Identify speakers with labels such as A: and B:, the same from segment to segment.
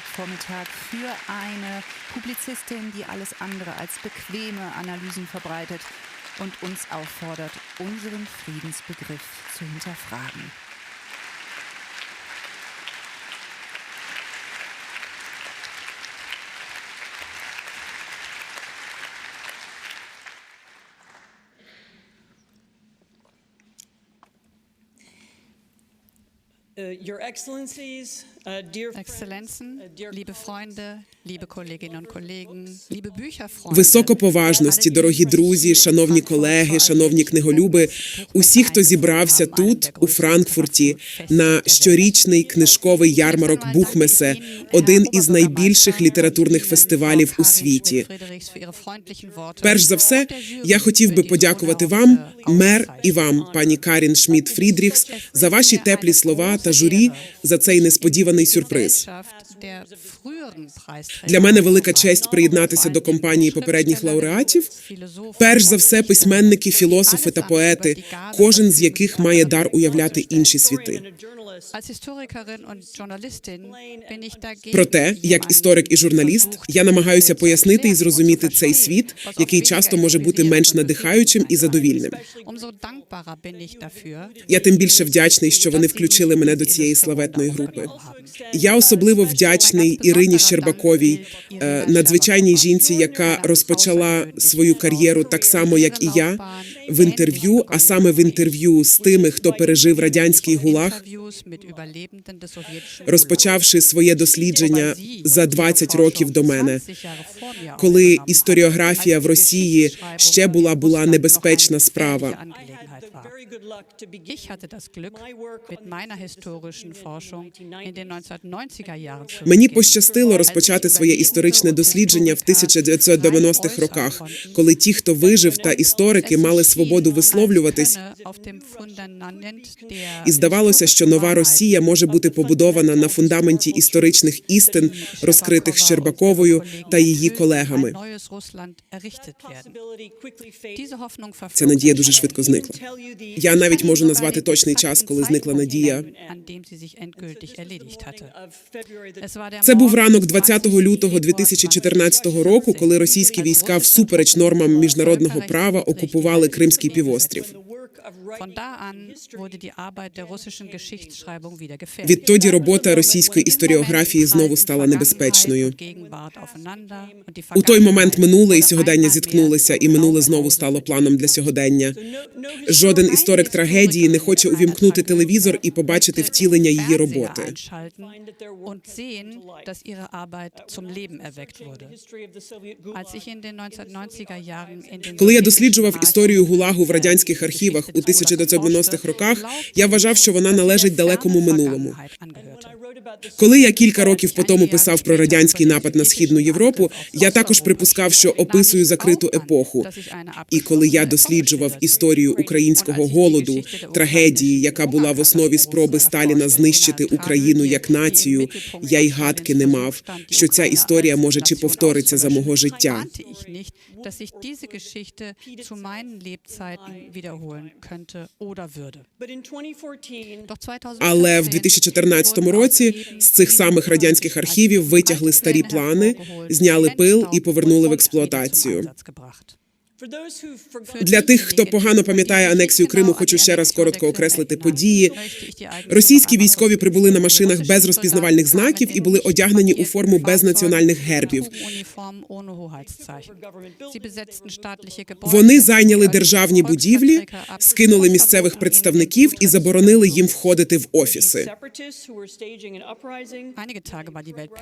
A: Freitagvormittag für eine Publizistin, die alles andere als bequeme Analysen verbreitet und uns auffordert, unseren Friedensbegriff zu hinterfragen.
B: Uh, Your Excellencies,
C: Exzellenzen,
B: uh,
C: liebe Freunde, liebe Kolleginnen und Kollegen, liebe Bücherfreunde.
D: Високоповажності, дорогі друзі, шановні колеги, шановні книголюби, усі, хто зібрався тут, у Франкфурті, на щорічний книжковий ярмарок Бухмесе, один із найбільших літературних фестивалів у світі. Перш за все, я хотів би подякувати вам, мер, і вам, пані Карін Шмідт Фрідріхс, за ваші теплі слова та журі за цей несподіваний сюрприз. Для мене велика честь приєднатися до компанії попередніх лауреатів. Перш за все, письменники, філософи та поети, кожен з яких має дар уявляти інші світи. Проте, як історик і журналіст, я намагаюся пояснити і зрозуміти цей світ, який часто може бути менш надихаючим і задовільним. Я тим більше вдячний, що вони включили мене до цієї славетної групи. Я особливо вдячний Ірині Щербаковій, е, надзвичайній жінці, яка розпочала свою кар'єру так само, як і я, в інтерв'ю, а саме в інтерв'ю з тими, хто пережив радянський гулаг, розпочавши своє дослідження за 20 років до мене, коли історіографія в Росії ще була була небезпечна справа.
C: Ich hatte das Glück, mit meiner historischen Forschung in den 1990er Jahren zu
D: Мені пощастило розпочати своє історичне дослідження в 1990-х роках, коли ті, хто вижив, та історики мали свободу висловлюватись, і здавалося, що нова Росія може бути побудована на фундаменті історичних істин, розкритих Щербаковою та її колегами. Ця надія дуже швидко зникла. Я навіть можу назвати точний час, коли зникла надія. Це був ранок 20 лютого 2014 року, коли російські війська всупереч нормам міжнародного права окупували Кримський півострів.
C: Von da an wurde die Arbeit der russischen Geschichtsschreibung wieder gefährdet.
D: Відтоді робота російської історіографії знову стала небезпечною. У той момент минуле і сьогодення зіткнулися, і минуле знову стало планом для сьогодення. Жоден історик трагедії не хоче увімкнути телевізор і побачити втілення її роботи.
C: und sehen, dass ihre Arbeit zum Leben erweckt wurde. Als ich in den 1990er Jahren in den
D: Коли я досліджував історію гулагу в радянських архівах у 1990-х роках, я вважав, що вона належить далекому минулому. Коли я кілька років по тому писав про радянський напад на східну Європу, я також припускав, що описую закриту епоху. І коли я досліджував історію українського голоду, трагедії, яка була в основі спроби Сталіна знищити Україну як націю, я й гадки не мав, що ця історія може чи повториться за мого життя.
C: dass sich diese Geschichte zu meinen Lebzeiten wiederholen könnte oder würde. Doch 2014
D: Але в 2014 році з цих самих радянських архівів витягли старі плани, зняли пил і повернули в експлуатацію. Для тих, хто погано пам'ятає анексію Криму, хочу ще раз коротко окреслити події. Російські військові прибули на машинах без розпізнавальних знаків і були одягнені у форму без національних гербів. Вони зайняли державні будівлі, скинули місцевих представників і заборонили їм входити в офіси.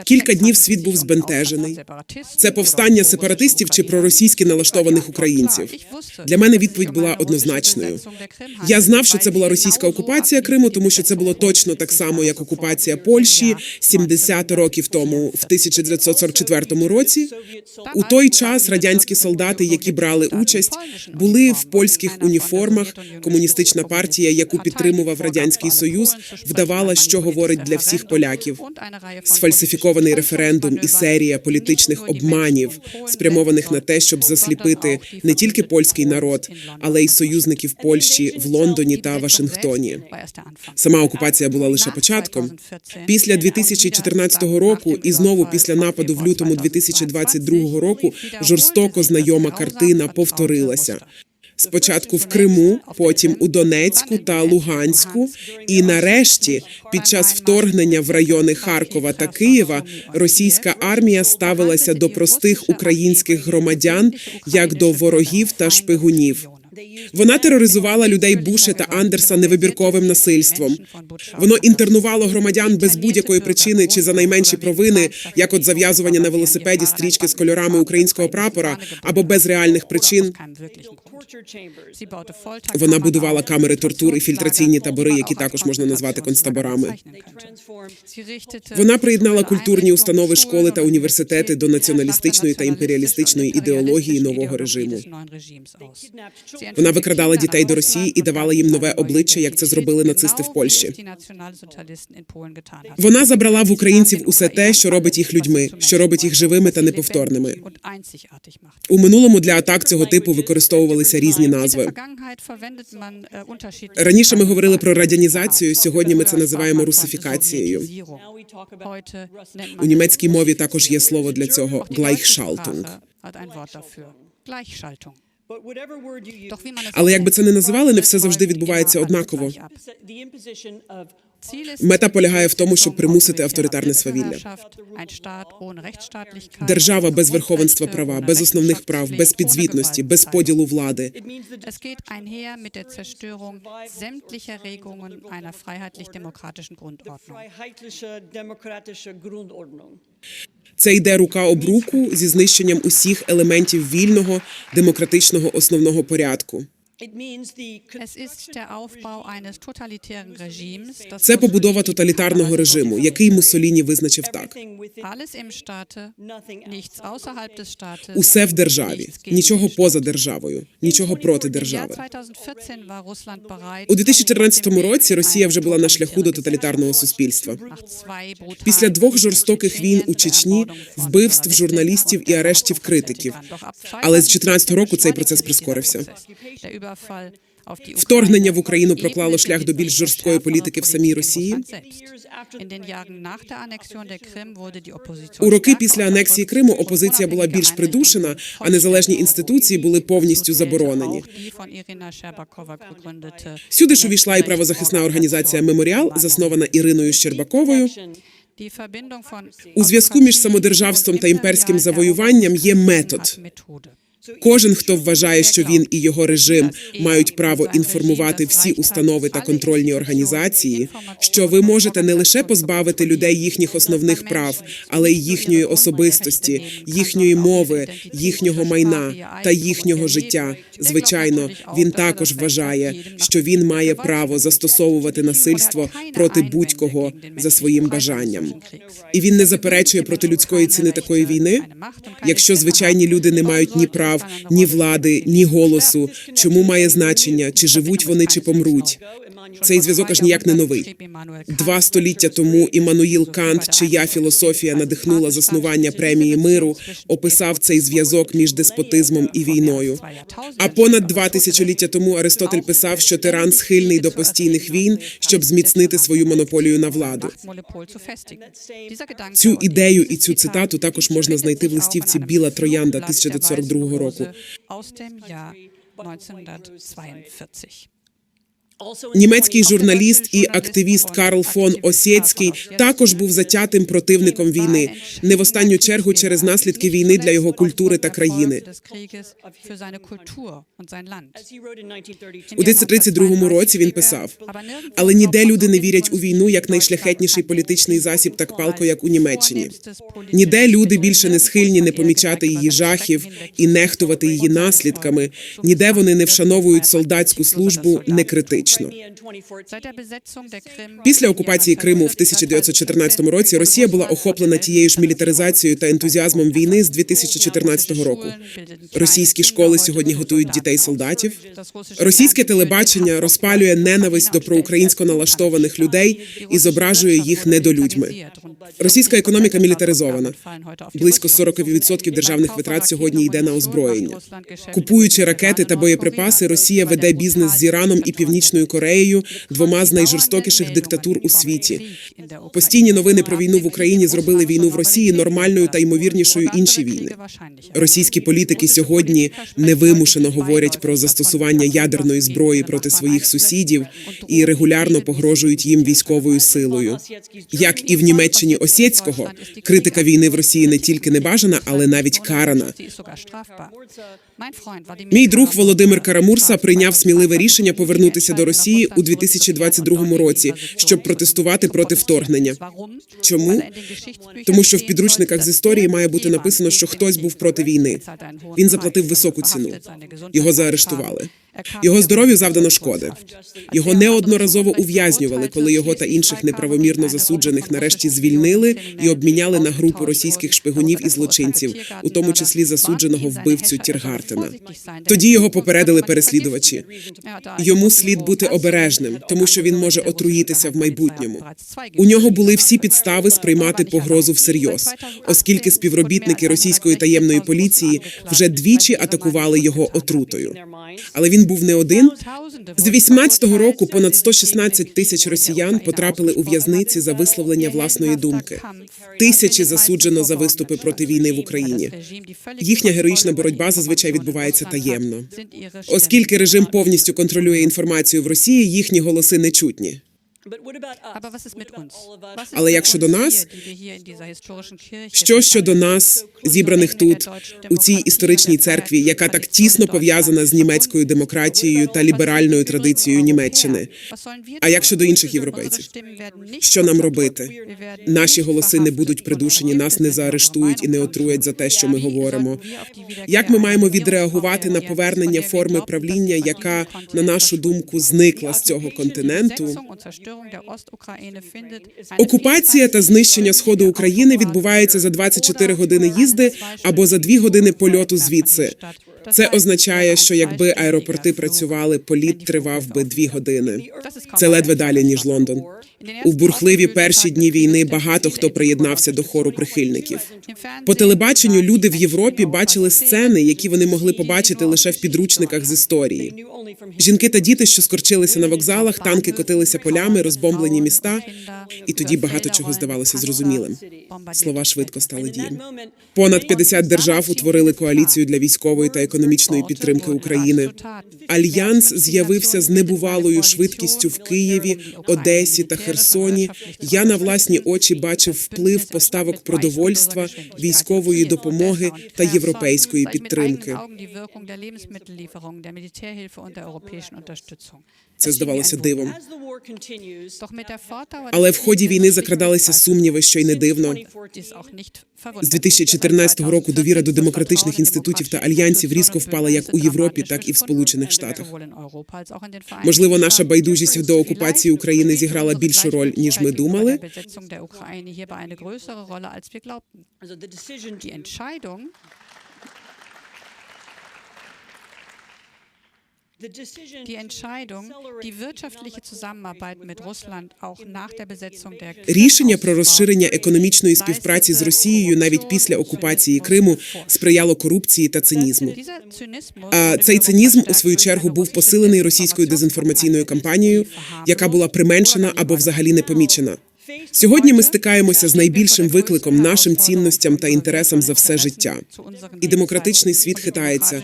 D: Кілька днів світ був збентежений. Це повстання сепаратистів чи проросійськи налаштованих українців. Для мене відповідь була однозначною. Я знав, що це була російська окупація Криму, тому що це було точно так само, як окупація Польщі 70 років тому, в 1944 році. У той час радянські солдати, які брали участь, були в польських уніформах. Комуністична партія, яку підтримував радянський союз, вдавала, що говорить для всіх поляків. Сфальсифікований референдум і серія політичних обманів, спрямованих на те, щоб засліпити не тільки польський народ, але й союзників Польщі в Лондоні та Вашингтоні. Сама окупація була лише початком. Після 2014 року і знову після нападу в лютому 2022 року жорстоко знайома картина повторилася. Спочатку в Криму, потім у Донецьку та Луганську, і нарешті, під час вторгнення в райони Харкова та Києва, російська армія ставилася до простих українських громадян як до ворогів та шпигунів. Вона тероризувала людей Буше та Андерса невибірковим насильством. Воно інтернувало громадян без будь-якої причини чи за найменші провини, як от зав'язування на велосипеді стрічки з кольорами українського прапора, або без реальних причин. Вона будувала камери тортур і фільтраційні табори, які також можна назвати концтаборами. Вона приєднала культурні установи, школи та університети до націоналістичної та імперіалістичної ідеології нового режиму. Вона викрадала дітей до Росії і давала їм нове обличчя, як це зробили нацисти в Польщі. Вона забрала в українців усе те, що робить їх людьми, що робить їх живими та неповторними. У минулому для атак цього типу використовувалися різні назви. Раніше ми говорили про радянізацію. Сьогодні ми це називаємо русифікацією. У німецькій мові також є слово для цього Gleichschaltung. Але як би це не називали, не все завжди відбувається однаково. Мета полягає в тому, щоб примусити авторитарне свавілля. Держава без верховенства права, без основних прав, без підзвітності, без поділу влади. Це йде рука об руку зі знищенням усіх елементів вільного демократичного основного порядку. Це побудова тоталітарного режиму, який Муссоліні визначив так: усе в державі, нічого поза державою, нічого проти держави.
C: 2014 war Russland bereit,
D: У 2014 році Росія вже була на шляху до тоталітарного суспільства. Після двох жорстоких війн у Чечні, вбивств журналістів і арештів критиків. Але з 2014 року цей процес прискорився. Вторгнення в Україну проклало шлях до більш жорсткої політики в самій Росії. У роки після анексії Криму опозиція була більш придушена, а незалежні інституції були повністю заборонені. Сюди ж увійшла і правозахисна організація Меморіал, заснована Іриною Щербаковою. У зв'язку між самодержавством та імперським завоюванням є метод. Кожен, хто вважає, що він і його режим мають право інформувати всі установи та контрольні організації, що ви можете не лише позбавити людей їхніх основних прав, але й їхньої особистості, їхньої мови, їхнього майна та їхнього життя. Звичайно, він також вважає, що він має право застосовувати насильство проти будь-кого за своїм бажанням. І він не заперечує проти людської ціни такої війни. Якщо звичайні люди не мають ні прав, ні влади, ні голосу, чому має значення, чи живуть вони, чи помруть. Цей зв'язок аж ніяк не новий. Два століття тому Іммануїл Кант, чия філософія надихнула заснування премії миру, описав цей зв'язок між деспотизмом і війною. А понад два тисячоліття тому Аристотель писав, що тиран схильний до постійних війн, щоб зміцнити свою монополію на владу. Цю ідею і цю цитату також можна знайти в листівці Біла Троянда 1942 року. Prognose aus dem Jahr 1942. Німецький журналіст і активіст Карл фон Осєцький також був затятим противником війни, не в останню чергу через наслідки війни для його культури та країни. У 1932 році він писав: але ніде люди не вірять у війну як найшляхетніший політичний засіб, так палко, як у Німеччині. Ніде люди більше не схильні не помічати її жахів і нехтувати її наслідками. Ніде вони не вшановують солдатську службу не критично.
C: Krim
D: Після окупації Криму в 1914 році Росія була охоплена тією ж мілітаризацією та ентузіазмом війни з 2014 року. Російські школи сьогодні готують дітей солдатів. Російське телебачення розпалює ненависть до проукраїнсько налаштованих людей і зображує їх недолюдьми. Російська економіка мілітаризована. Близько 40% державних витрат сьогодні йде на озброєння. Купуючи ракети та боєприпаси, Росія веде бізнес з Іраном і Північною Кореєю, двома з найжорстокіших диктатур у світі. Постійні новини про війну в Україні зробили війну в Росії нормальною та ймовірнішою інші війни. Російські політики сьогодні невимушено говорять про застосування ядерної зброї проти своїх сусідів і регулярно погрожують їм військовою силою. Як і в Німеччині Осєцького, критика війни в Росії не тільки не бажана, але навіть карана. Мій друг Володимир Карамурса прийняв сміливе рішення повернутися до Росії у 2022 році, щоб протестувати проти вторгнення. Чому? Тому що в підручниках з історії має бути написано, що хтось був проти війни. Він заплатив високу ціну. Його заарештували. Його здоров'ю завдано шкоди. Його неодноразово ув'язнювали, коли його та інших неправомірно засуджених нарешті звільнили і обміняли на групу російських шпигунів і злочинців, у тому числі засудженого вбивцю Тіргартена. Тоді його попередили переслідувачі. Йому слід бути обережним, тому що він може отруїтися в майбутньому. У нього були всі підстави сприймати погрозу всерйоз, оскільки співробітники російської таємної поліції вже двічі атакували його отрутою. Але він був не один. З 18-го року понад 116 тисяч росіян потрапили у в'язниці за висловлення власної думки. Тисячі засуджено за виступи проти війни в Україні. Їхня героїчна боротьба зазвичай відбувається таємно. Оскільки режим повністю контролює інформацію в Росії, їхні голоси не чутні. Але як щодо нас, що щодо нас, зібраних тут, у цій історичній церкві, яка так тісно пов'язана з німецькою демократією та ліберальною традицією Німеччини? А як щодо інших європейців? Що нам робити? Наші голоси не будуть придушені, нас не заарештують і не отруять за те, що ми говоримо. Як ми маємо відреагувати на повернення форми правління, яка, на нашу думку, зникла з цього континенту? Окупація та знищення сходу України відбувається за 24 години їзди або за 2 години польоту звідси. Це означає, що якби аеропорти працювали, політ тривав би 2 години. Це ледве далі ніж Лондон. У бурхливі перші дні війни багато хто приєднався до хору прихильників. По телебаченню люди в Європі бачили сцени, які вони могли побачити лише в підручниках з історії. Жінки та діти, що скорчилися на вокзалах, танки котилися полями, розбомблені міста, і тоді багато чого здавалося зрозумілим. Слова швидко стали дієм. Понад 50 держав утворили коаліцію для військової та економічної підтримки України. Альянс з'явився з небувалою швидкістю в Києві, Одесі та Херсоні. Я на власні очі бачив вплив поставок продовольства, військової допомоги та європейської підтримки. Це здавалося дивом. Але в ході війни закрадалися сумніви, що й не дивно. З 2014 року довіра до демократичних інститутів та альянсів різко впала як у Європі, так і в Сполучених Штатах. Можливо, наша байдужість до окупації України зіграла більшу роль ніж ми думали.
C: Die Entscheidung, die wirtschaftliche Zusammenarbeit mit Russland auch nach der Besetzung der
D: Рішення про розширення економічної співпраці з Росією навіть після окупації Криму сприяло корупції та цинізму. А цей цинізм у свою чергу був посилений російською дезінформаційною кампанією, яка була применшена або взагалі не помічена. Сьогодні ми стикаємося з найбільшим викликом нашим цінностям та інтересам за все життя. І демократичний світ хитається.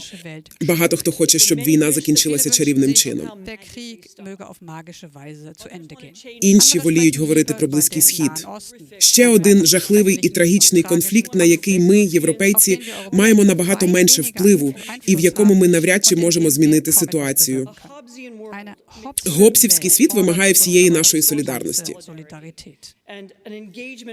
D: Багато хто хоче, щоб війна закінчилася чарівним чином. Інші воліють говорити про близький схід. Ще один жахливий і трагічний конфлікт, на який ми, європейці, маємо набагато менше впливу, і в якому ми навряд чи можемо змінити ситуацію. Гоббсівський світ вимагає всієї нашої солідарності.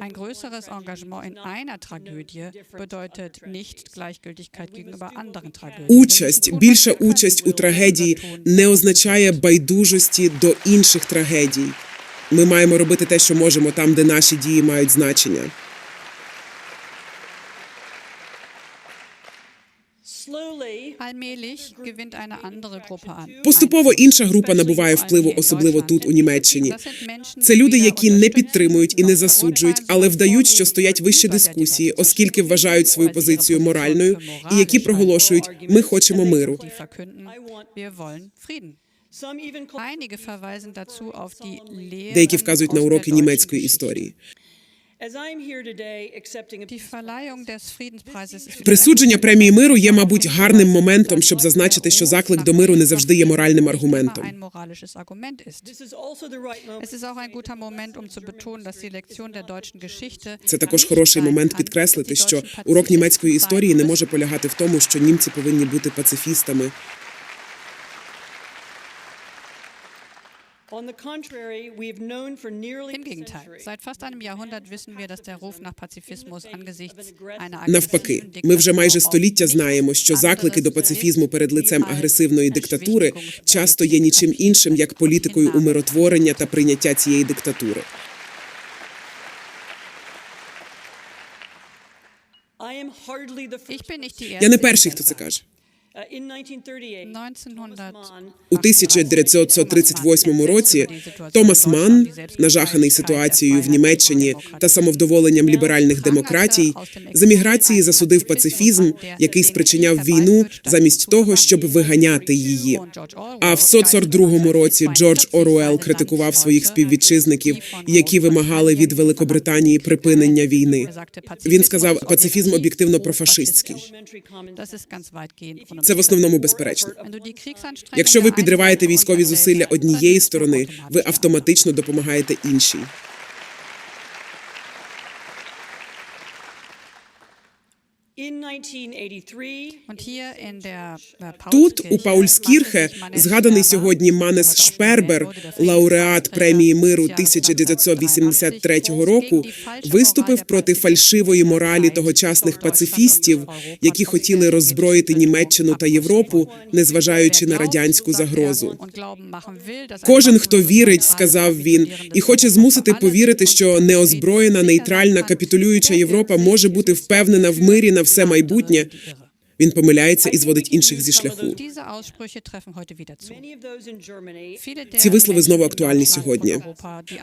C: Ein größeres Engagement in einer Tragödie bedeutet nicht Gleichgültigkeit gegenüber anderen Tragödien.
D: Участь, більша участь у трагедії не означає байдужості до інших трагедій. Ми маємо робити те, що можемо там, де наші дії мають значення. Поступово інша група набуває впливу, особливо тут, у Німеччині. Це люди, які не підтримують і не засуджують, але вдають, що стоять вище дискусії, оскільки вважають свою позицію моральною, і які проголошують ми хочемо миру. Деякі вказують на уроки німецької історії. Присудження премії миру є, мабуть, гарним моментом, щоб зазначити, що заклик до миру не завжди є моральним аргументом.
C: um
D: Це також хороший момент підкреслити, що урок німецької історії не може полягати в тому, що німці повинні бути пацифістами.
C: Im Gegenteil, seit fast einem Jahrhundert wissen wir, dass der Ruf nach Pazifismus angesichts einer
D: Навпаки, ми вже майже століття знаємо, що заклики до пацифізму перед лицем агресивної диктатури часто є нічим іншим як політикою умиротворення та прийняття цієї диктатури.
B: I am hardly the first
C: Ich bin nicht die
D: Я не перший, хто це каже.
B: Uh, in 1938
C: 1900
D: У 1938 році Томас Манн, нажаханий ситуацією в Німеччині та самовдоволенням ліберальних демократій, з еміграції засудив пацифізм, який спричиняв війну, замість того, щоб виганяти її. А в 1942 році Джордж Оруел критикував своїх співвітчизників, які вимагали від Великобританії припинення війни. Він сказав, пацифізм об'єктивно профашистський. Це в основному безперечно. Якщо ви підриваєте військові зусилля однієї сторони, ви автоматично допомагаєте іншій.
B: in 1983
C: Und hier in der äh,
D: Тут у
C: Paulskirche
D: Паульскірхе згаданий сьогодні Манес Шпербер, лауреат премії миру
C: des Jahres
D: 1983 року, виступив проти фальшивої моралі тогочасних пацифістів, які хотіли роззброїти Німеччину та Європу, незважаючи на радянську загрозу. Кожен, хто вірить, сказав він, і хоче змусити повірити, що неозброєна, нейтральна, капітулююча Європа може бути впевнена в мирі на все майбутнє. Він помиляється і зводить інших зі шляху. Ці вислови знову актуальні сьогодні.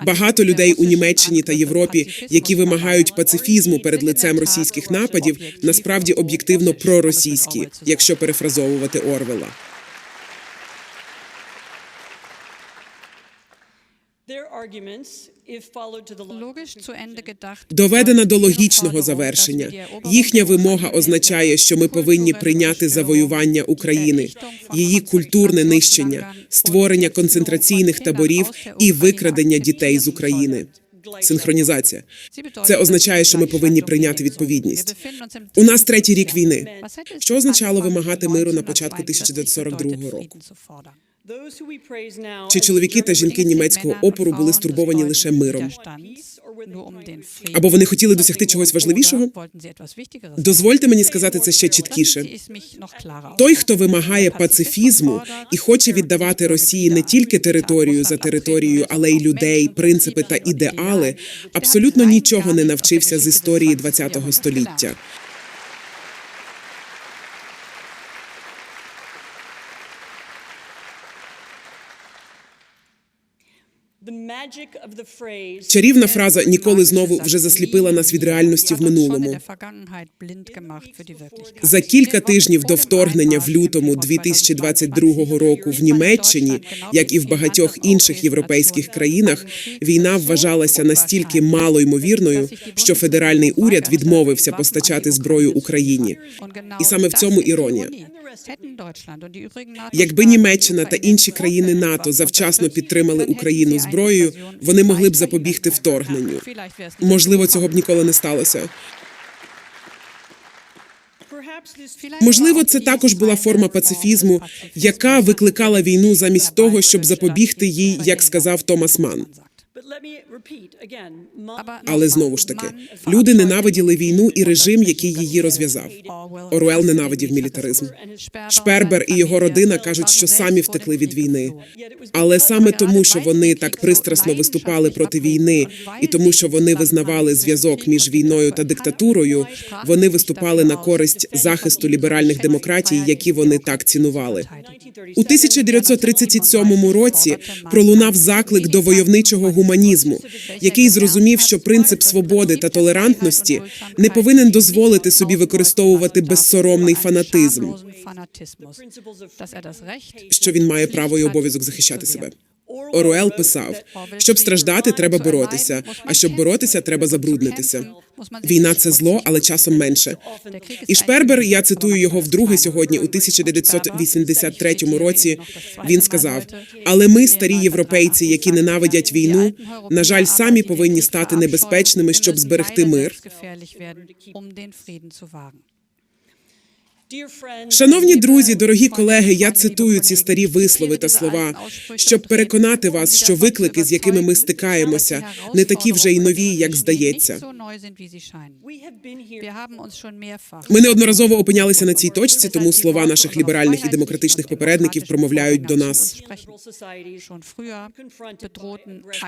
D: Багато людей у Німеччині та Європі, які вимагають пацифізму перед лицем російських нападів, насправді об'єктивно проросійські, якщо перефразовувати Орвела. Доведена до логічного завершення. Їхня вимога означає, що ми повинні прийняти завоювання України, її культурне нищення, створення концентраційних таборів і викрадення дітей з України. Синхронізація. Це означає, що ми повинні прийняти відповідність. У нас третій рік війни. Що означало вимагати миру на початку 1942 року? Чи чоловіки та жінки німецького опору були стурбовані лише миром? Або вони хотіли досягти чогось важливішого? Дозвольте мені сказати це ще чіткіше. Той, хто вимагає пацифізму і хоче віддавати Росії не тільки територію за територією, але й людей, принципи та ідеали, абсолютно нічого не навчився з історії ХХ століття. Чарівна фраза ніколи знову вже засліпила нас від реальності в минулому. За кілька тижнів до вторгнення в лютому 2022 року в Німеччині, як і в багатьох інших європейських країнах, війна вважалася настільки малоймовірною, що федеральний уряд відмовився постачати зброю Україні. І саме в цьому іронія. Якби Німеччина та інші країни НАТО завчасно підтримали Україну зброєю, вони могли б запобігти вторгненню. Можливо, цього б ніколи не сталося. Можливо, це також була форма пацифізму, яка викликала війну замість того, щоб запобігти їй, як сказав Томас Ман. Але знову ж таки, люди ненавиділи війну і режим, який її розв'язав. Оруел ненавидів мілітаризм. Шпербер і його родина кажуть, що самі втекли від війни. Але саме тому, що вони так пристрасно виступали проти війни, і тому, що вони визнавали зв'язок між війною та диктатурою, вони виступали на користь захисту ліберальних демократій, які вони так цінували. У 1937 році пролунав заклик до войовничого гуманізму, який зрозумів, що принцип свободи та толерантності не повинен дозволити собі використовувати безсоромний фанатизм, що він має право і обов'язок захищати себе. Оруел писав: щоб страждати, треба боротися. А щоб боротися, треба забруднитися. Війна це зло, але часом менше. І Шпербер, я цитую його вдруге сьогодні, у 1983 році. Він сказав: але ми, старі європейці, які ненавидять війну, на жаль, самі повинні стати небезпечними, щоб зберегти мир. Шановні друзі, дорогі колеги, я цитую ці старі вислови та слова, щоб переконати вас, що виклики, з якими ми стикаємося, не такі вже й нові, як здається. Ми неодноразово опинялися на цій точці, тому слова наших ліберальних і демократичних попередників промовляють до нас.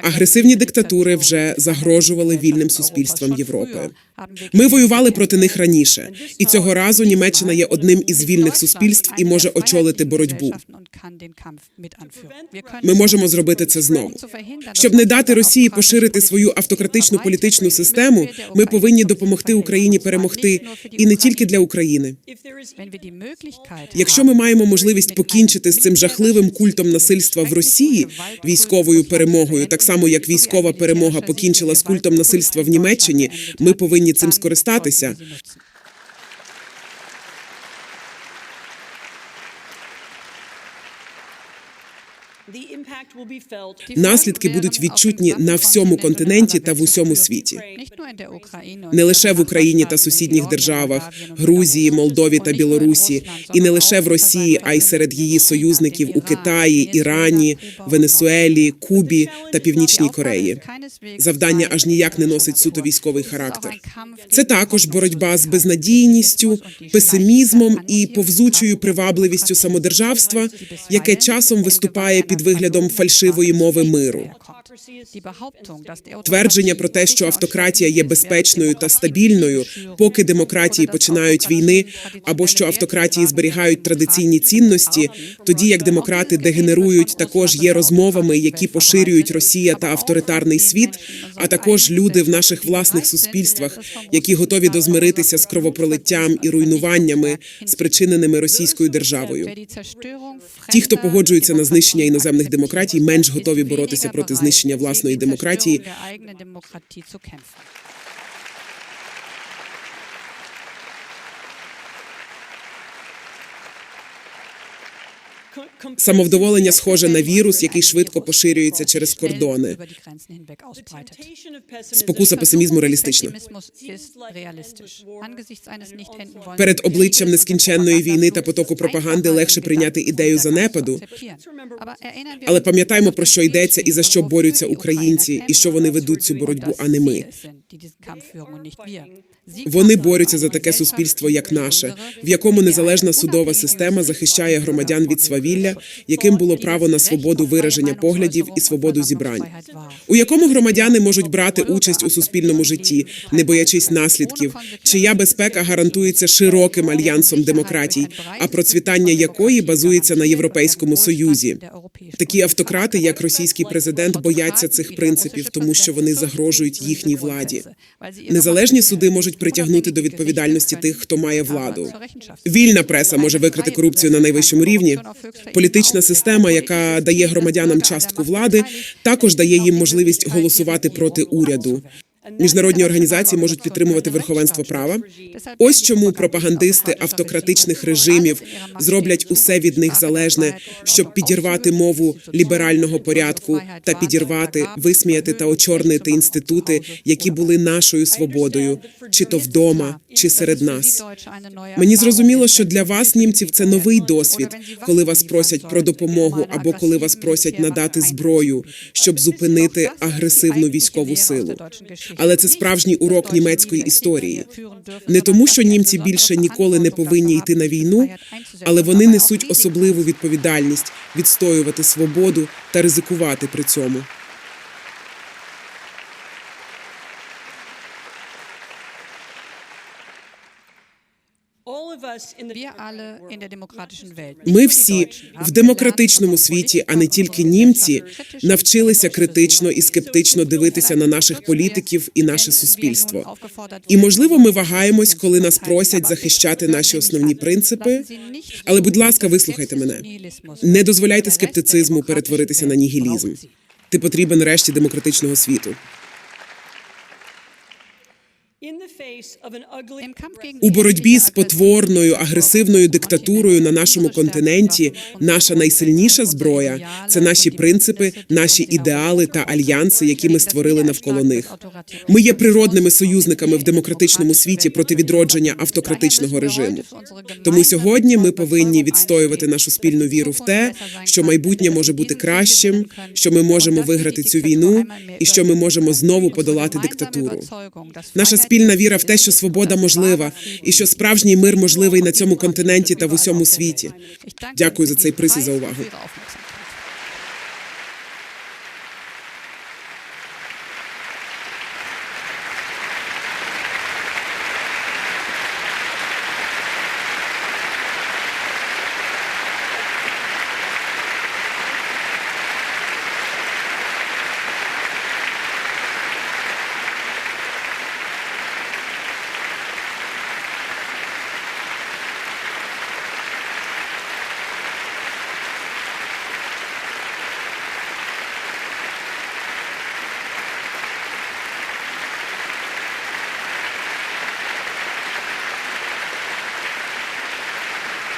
D: Агресивні диктатури вже загрожували вільним суспільствам Європи. Ми воювали проти них раніше, і цього разу Німеччина є одним із вільних суспільств і може очолити боротьбу. Ми можемо зробити це знову. Щоб не дати Росії поширити свою автократичну політичну систему, ми повинні допомогти Україні перемогти і не тільки для України. Якщо ми маємо можливість покінчити з цим жахливим культом насильства в Росії військовою перемогою, так само як військова перемога покінчила з культом насильства в Німеччині, ми повинні цим скористатися. Наслідки будуть відчутні на всьому континенті та в усьому світі. Не лише в Україні та сусідніх державах, Грузії, Молдові та Білорусі, і не лише в Росії, а й серед її союзників у Китаї, Ірані, Венесуелі, Кубі та Північній Кореї. Завдання аж ніяк не носить суто військовий характер. Це також боротьба з безнадійністю, песимізмом і повзучою привабливістю самодержавства, яке часом виступає під виглядом фальшивої мови миру. Твердження про те, що автократія є безпечною та стабільною, поки демократії починають війни, або що автократії зберігають традиційні цінності, тоді як демократи дегенерують, також є розмовами, які поширюють Росія та авторитарний світ, а також люди в наших власних суспільствах, які готові дозмиритися з кровопролиттям і руйнуваннями, спричиненими російською державою. Ті, хто погоджується на знищення іноземних демократій, менш готові боротися проти знищення власної демократії. Самовдоволення схоже на вірус, який швидко поширюється через кордони. Спокуса песимізму реалістична. Перед обличчям нескінченної війни та потоку пропаганди легше прийняти ідею занепаду. Але пам'ятаємо про що йдеться і за що борються українці, і що вони ведуть цю боротьбу, а не ми. Вони борються за таке суспільство, як наше, в якому незалежна судова система захищає громадян від свавілля, яким було право на свободу вираження поглядів і свободу зібрань, у якому громадяни можуть брати участь у суспільному житті, не боячись наслідків, чия безпека гарантується широким альянсом демократій, а процвітання якої базується на європейському союзі. Такі автократи, як російський президент, бояться цих принципів, тому що вони загрожують їхній владі. Незалежні суди можуть притягнути до відповідальності тих, хто має владу. Вільна преса може викрити корупцію на найвищому рівні. Політична система, яка дає громадянам частку влади, також дає їм можливість голосувати проти уряду. Міжнародні організації можуть підтримувати верховенство права. Ось чому пропагандисти автократичних режимів зроблять усе від них залежне, щоб підірвати мову ліберального порядку та підірвати, висміяти та очорнити інститути, які були нашою свободою, чи то вдома, чи серед нас. Мені зрозуміло, що для вас, німців, це новий досвід, коли вас просять про допомогу або коли вас просять надати зброю, щоб зупинити агресивну військову силу. Але це справжній урок німецької історії. Не тому, що німці більше ніколи не повинні йти на війну, але вони несуть особливу відповідальність відстоювати свободу та ризикувати при цьому. Ми всі в демократичному світі, а не тільки німці, навчилися критично і скептично дивитися на наших політиків і наше суспільство. І можливо, ми вагаємось, коли нас просять захищати наші основні принципи. Але, будь ласка, вислухайте мене. Не дозволяйте скептицизму перетворитися на нігілізм. Ти потрібен решті демократичного світу. У боротьбі з потворною агресивною диктатурою на нашому континенті наша найсильніша зброя це наші принципи, наші ідеали та альянси, які ми створили навколо них. Ми є природними союзниками в демократичному світі проти відродження автократичного режиму. Тому сьогодні ми повинні відстоювати нашу спільну віру в те, що майбутнє може бути кращим, що ми можемо виграти цю війну і що ми можемо знову подолати диктатуру. Наша спільна віра в те, що свобода можлива, і що справжній мир можливий на цьому континенті та в усьому світі. Дякую за цей приз і за увагу.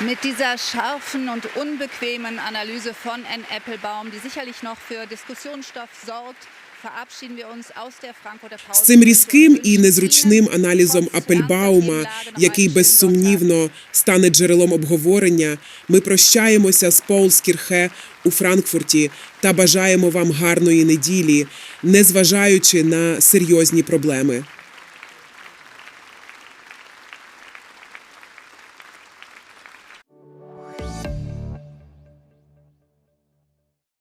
A: Mit dieser scharfen und unbequemen Analyse von Ann Applebaum, die sicherlich noch für Diskussionsstoff sorgt,
D: З цим різким і незручним аналізом Апельбаума, який безсумнівно стане джерелом обговорення, ми прощаємося з Полскірхе у Франкфурті та бажаємо вам гарної неділі, незважаючи на серйозні проблеми.